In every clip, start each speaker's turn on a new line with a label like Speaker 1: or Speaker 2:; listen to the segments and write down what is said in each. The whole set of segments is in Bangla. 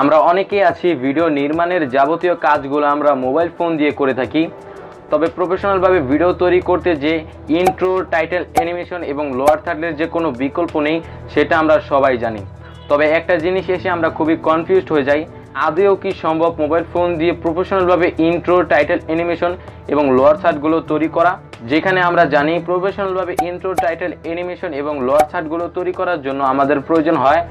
Speaker 1: আমরা অনেকেই আছি ভিডিও নির্মাণের যাবতীয় কাজগুলো আমরা মোবাইল ফোন দিয়ে করে থাকি। তবে প্রফেশনালভাবে ভিডিও তৈরি করতে যে ইন্ট্রো টাইটেল অ্যানিমেশন এবং লোয়ার থার্ডের যে কোনো বিকল্প নেই, সেটা আমরা সবাই জানি। তবে একটা জিনিস এসে আমরা খুবই কনফিউজড হয়ে যাই আদেও কি সম্ভব মোবাইল ফোন দিয়ে প্রফেশনালভাবে ইন্ট্রো টাইটেল অ্যানিমেশন এবং লোয়ার থার্ডগুলো তৈরি করা? যেখানে আমরা জানি প্রফেশনালভাবে ইন্ট্রো টাইটেল অ্যানিমেশন এবং লোয়ার থার্ডগুলো তৈরি করার জন্য আমাদের প্রয়োজন হয়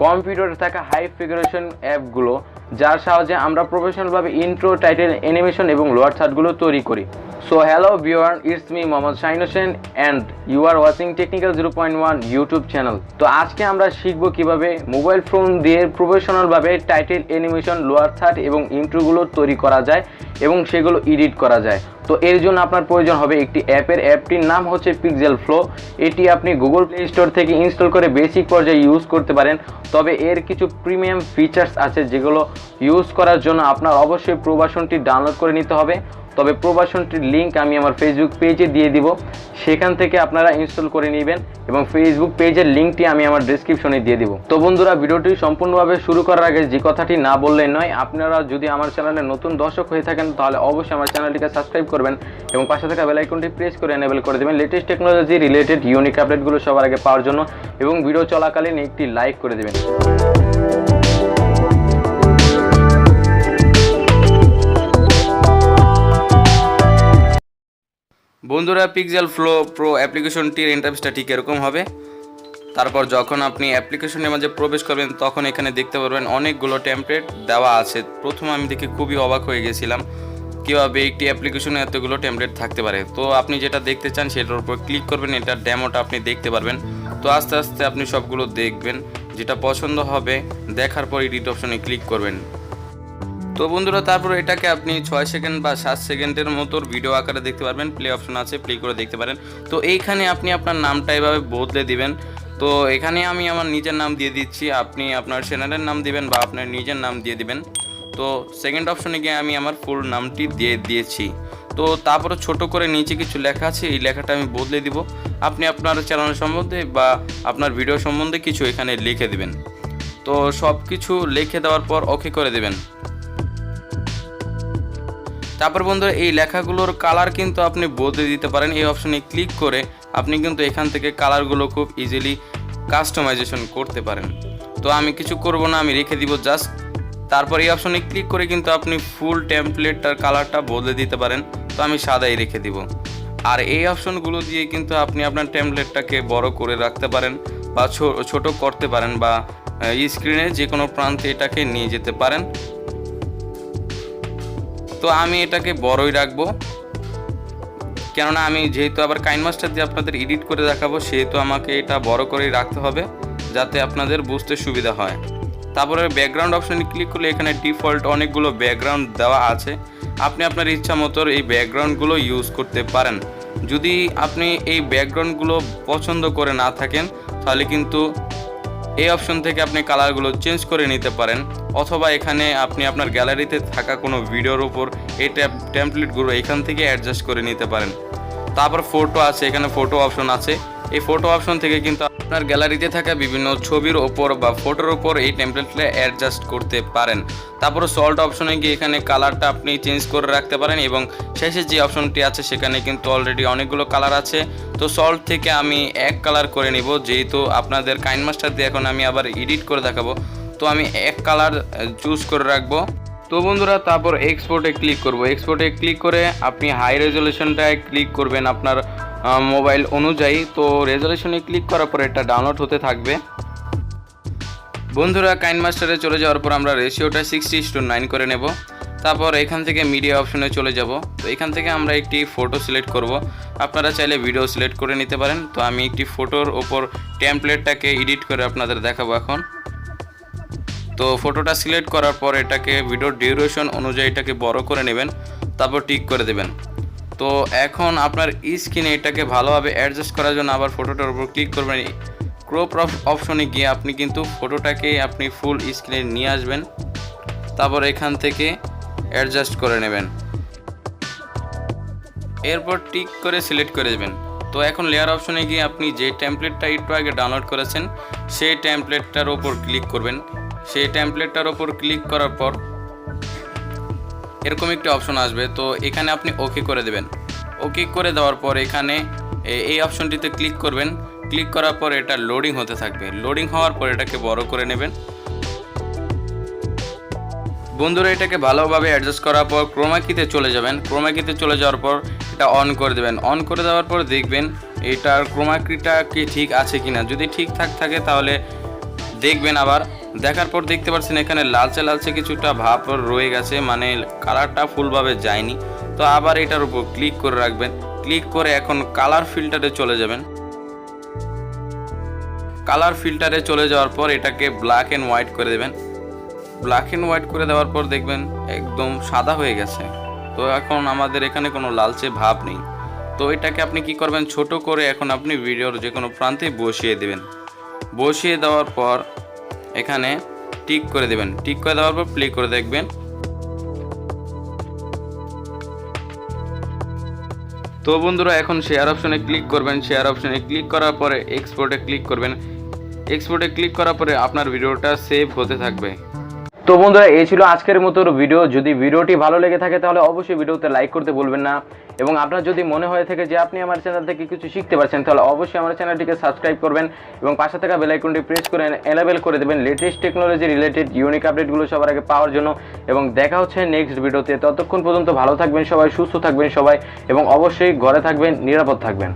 Speaker 1: কম্পিউটারে থাকা হাই ফিগারেশন অ্যাপগুলো, যার সাহায্যে আমরা প্রফেশনালভাবে ইন্ট্রো টাইটেল অ্যানিমেশন এবং লোয়ার থার্ডগুলো তৈরি করি। So hello viewer it's me Mohammad Shahin Hossain and you are watching Technical Zero Point One YouTube channel তো আজকে আমরা শিখব কীভাবে মোবাইল ফোন দিয়ে প্রফেশনালভাবে টাইটেল অ্যানিমেশন লোয়ার থার্ড এবং ইন্ট্রোগুলো তৈরি করা যায় এবং সেগুলো এডিট করা যায়। তো এর জন্য আপনার প্রয়োজন হবে একটি অ্যাপের অ্যাপটির নাম হচ্ছে পিক্সেল ফ্লো এটি আপনি গুগল প্লে স্টোর থেকে ইনস্টল করে বেসিক পর্যায়ে ইউজ করতে পারেন। তবে এর কিছু প্রিমিয়াম ফিচার্স আছে যেগুলো ইউজ করার জন্য আপনার অবশ্যই প্রবাসনটি ডাউনলোড করে নিতে হবে। তবে প্রবাসনটির লিঙ্ক আমি আমার ফেসবুক পেজে দিয়ে দিব। সেখান থেকে আপনারা ইনস্টল করে নেবেন এবং ফেসবুক পেজের লিঙ্কটি আমি আমার ডিসক্রিপশনে দিয়ে দিব। তো বন্ধুরা, ভিডিওটি সম্পূর্ণভাবে শুরু করার আগে যে কথাটি না বললেই নয়, আপনারা যদি আমার চ্যানেলে নতুন দর্শক হয়ে থাকেন, তাহলে অবশ্যই আমার চ্যানেলটিকে সাবস্ক্রাইব করবেন এবং পাশে থাকা বেল আইকনটি প্রেস করে এনেবল করে দেবেন। লেটেস্ট টেকনোলজি রিলেটেড ইউনিক আপডেটগুলো সবার আগে পাওয়ার জন্য এবং ভিডিও চলাকালীন একটি লাইক করে দেবেন।
Speaker 2: বন্ধুরা পিক্সেল ফ্লো প্রো অ্যাপ্লিকেশনটির ইন্টারফেসটা ঠিক এরকম হবে। তারপর যখন আপনি অ্যাপ্লিকেশনের মাঝে প্রবেশ করবেন, তখন এখানে দেখতে পারবেন অনেকগুলো টেমপ্লেট দেওয়া আছে। প্রথমে আমি দেখে খুবই অবাক হয়ে গেছিলাম কীভাবে একটি অ্যাপ্লিকেশনে এতগুলো টেমপ্লেট থাকতে পারে। তো আপনি যেটা দেখতে চান, সেটার উপর ক্লিক করবেন। এটার ডেমোটা আপনি দেখতে পারবেন। তো আস্তে আস্তে আপনি সবগুলো দেখবেন। যেটা পছন্দ হবে, দেখার পর এডিট অপশনে ক্লিক করবেন। তো বন্ধুরা, তারপর এটাকে আপনি ছয় সেকেন্ড বা সাত সেকেন্ডের মতো ভিডিও আকারে দেখতে পারবেন। প্লে অপশন আছে প্লে করে দেখতে পারেন। তো এইখানে আপনি আপনার নামটা এভাবে বদলে দিবেন। তো এখানে আমি আমার নিজের নাম দিয়ে দিচ্ছি। আপনি আপনার চ্যানেলের নাম দিবেন বা আপনার নিজের নাম দিয়ে দিবেন। তো সেকেন্ড অপশনে গিয়ে আমি আমার ফুল নামটি দিয়ে দিয়েছি। তো তারপরে ছোট করে নিচে কিছু লেখা আছে, এই লেখাটা আমি বদলে দিব। আপনি আপনার চ্যানেল সম্বন্ধে বা আপনার ভিডিও সম্বন্ধে কিছু এখানে লিখে দিবেন। তো সব কিছু লিখে দেওয়ার পর ওকে করে দেবেন। তারপর বন্ধুরা, এই লেখাগুলোর কালার কিন্তু আপনি বদলে দিতে পারেন। এই অপশনে ক্লিক করে আপনি কিন্তু এখান থেকে কালারগুলো খুব ইজিলি কাস্টমাইজেশন করতে পারেন। তো আমি কিছু করব না, আমি রেখে দিব জাস্ট তারপর এই অপশনে ক্লিক করে কিন্তু আপনি ফুল টেমপ্লেটটার কালারটা বদলে দিতে পারেন। তো আমি সাদাই রেখে দিব। আর এই অপশনগুলো দিয়ে কিন্তু আপনি আপনার টেমপ্লেটটাকে বড় করে রাখতে পারেন বা ছোট করতে পারেন বা স্ক্রিনে যে কোনো প্রান্তে এটাকে নিয়ে যেতে পারেন। তো আমি এটাকে বড়ই রাখব। কেননা আমি যেহেতু আবার কাইন মাস্টার দিয়ে আপনাদের এডিট করে দেখাবো, সেহেতু আমাকে এটা বড় করেই রাখতে হবে, যাতে আপনাদের বুঝতে সুবিধা হয়। তারপরে ব্যাকগ্রাউন্ড অপশনে ক্লিক করলে এখানে ডিফল্ট অনেকগুলো ব্যাকগ্রাউন্ড দেওয়া আছে। আপনি আপনার ইচ্ছা মতো এই ব্যাকগ্রাউন্ডগুলো ইউজ করতে পারেন। যদি আপনি এই ব্যাকগ্রাউন্ডগুলো পছন্দ করে না থাকেন, তাহলে কিন্তু এই অপশন থেকে আপনি কালারগুলো চেঞ্জ করে নিতে পারেন, অথবা এখানে আপনি আপনার গ্যালারিতে থাকা কোনো ভিডিওর উপর এই ট্যাপ ট্যাম্পলেটগুলো এখান থেকে অ্যাডজাস্ট করে নিতে পারেন। তারপর ফটো আছে, এখানে ফটো অপশন আছে। এই ফটো অপশন থেকে কিন্তু আপনার গ্যালারিতে থাকা বিভিন্ন ছবির ওপর বা ফটোর ওপর এই টেমপ্লেটটা অ্যাডজাস্ট করতে পারেন। তারপর সল্ট অপশনে গিয়ে এখানে কালারটা আপনি চেঞ্জ করে রাখতে পারেন এবং শেষে যে অপশনটি আছে সেখানে কিন্তু অলরেডি অনেকগুলো কালার আছে। তো সল্ট থেকে আমি এক কালার করে নিব, যেহেতু আপনাদের কাইন মাস্টার দিয়ে এখন আমি আবার এডিট করে দেখাবো। তো আমি এক কালার চুজ করে রাখব। তো বন্ধুরা, তারপর এক্সপোর্টে ক্লিক করব। এক্সপোর্টে ক্লিক করে আপনি হাই রেজলিউশনটায় ক্লিক করবেন আপনার মোবাইল অনুযায়ী, তো রেজলিউশনে ক্লিক করার পর এটা ডাউনলোড হতে থাকবে। বন্ধুরা কাইন মাস্টারে চলে যাওয়ার পর আমরা রেশিওটা সিক্সটি টু নাইন করে নেব। তারপর এখান থেকে মিডিয়া অপশনে চলে যাব। তো এখান থেকে আমরা একটি ফটো সিলেক্ট করব। আপনারা চাইলে ভিডিও সিলেক্ট করে নিতে পারেন। তো আমি একটি ফটোর ওপর টেমপ্লেটটাকে এডিট করে আপনাদের দেখাবো এখন। তো ফটোটা সিলেক্ট করার পর এটাকে ভিডিওর ডিউরেশন অনুযায়ী এটাকে বড় করে নেবেন। তারপর টিক করে দেবেন। তো এখন আপনার স্ক্রিনে এটাকে ভালোভাবে অ্যাডজাস্ট করার জন্য আবার ফটোটার উপর ক্লিক করবেন। ক্রপ অপশনে গিয়ে আপনি কিন্তু ফটোটাকে আপনি ফুল স্ক্রিনে নিয়ে আসবেন। তারপর এখান থেকে অ্যাডজাস্ট করে নেবেন। এরপর টিক করে সিলেক্ট করে দেবেন। তো এখন লেয়ার অপশনে গিয়ে আপনি যে টেমপ্লেটটা একটু আগে ডাউনলোড করেছেন, সেই টেমপ্লেটটার ওপর ক্লিক করবেন। সেই টেমপ্লেটটার ওপর ক্লিক করার পর এরকম একটি অপশন আসবে। তো এখানে আপনি ওকে করে দেবেন। ওকে করে দেওয়ার পর এখানে এই অপশনটিতে ক্লিক করবেন। ক্লিক করার পর এটা লোডিং হতে থাকবে। লোডিং হওয়ার পর এটাকে বড় করে নেবেন। বন্ধুরা, এটাকে ভালোভাবে অ্যাডজাস্ট করার পর ক্রোমাকিতে চলে যাবেন। ক্রোমাকিতে চলে যাওয়ার পর এটা অন করে দেবেন। অন করে দেওয়ার পর দেখবেন এটার ক্রোমাকিটা কি ঠিক আছে কিনা। যদি ঠিকঠাক থাকে তাহলে দেখবেন আবার। দেখার পর দেখতে পাচ্ছেন এখানে লালচে লালচে কিছুটা ভাব রয়ে গেছে মানে কালারটা ফুলভাবে যায়নি। তো আবার এটার উপর ক্লিক করে রাখবেন। ক্লিক করে এখন কালার ফিল্টারে চলে যাবেন। কালার ফিল্টারে চলে যাওয়ার পর এটাকে ব্ল্যাক অ্যান্ড হোয়াইট করে দেবেন। ব্ল্যাক অ্যান্ড হোয়াইট করে দেওয়ার পর দেখবেন একদম সাদা হয়ে গেছে। তো এখন আমাদের এখানে কোনো লালচে ভাব নেই। তো এটাকে আপনি কি করবেন? ছোট করে এখন আপনি ভিডিওর যে কোনো প্রান্তে বসিয়ে দেবেন। বসিয়ে দেওয়ার পর এখানে টিক করে দেবেন। টিক করে দেওয়ার পর প্লে করে দেখবেন। তো বন্ধুরা, এখন শেয়ার অপশনে ক্লিক করবেন। শেয়ার অপশনে ক্লিক করার পরে এক্সপোর্টে ক্লিক করবেন। এক্সপোর্টে ক্লিক করার পরে আপনার ভিডিওটা সেভ হতে থাকবে।
Speaker 1: তো বন্ধুরা, এই ছিল আজকের মতো ভিডিও যদি ভিডিওটি ভালো লেগে থাকে, তাহলে অবশ্যই ভিডিওতে লাইক করতে ভুলবেন না। এবং আপনার যদি মনে হয়ে থাকে যে আপনি আমার চ্যানেল থেকে কিছু শিখতে পারছেন, তাহলে অবশ্যই আমার চ্যানেলটিকে সাবস্ক্রাইব করবেন এবং পাশে থাকা বেল আইকনটি প্রেস করে এনাবেল করে দেবেন লেটেস্ট টেকনোলজি রিলেটেড ইউনিক আপডেটগুলো সবার আগে পাওয়ার জন্য। এবং দেখা হচ্ছে নেক্সট ভিডিওতে ততক্ষণ পর্যন্ত ভালো থাকবেন সবাই, সুস্থ থাকবেন সবাই, এবং অবশ্যই ঘরে থাকবেন, নিরাপদ থাকবেন।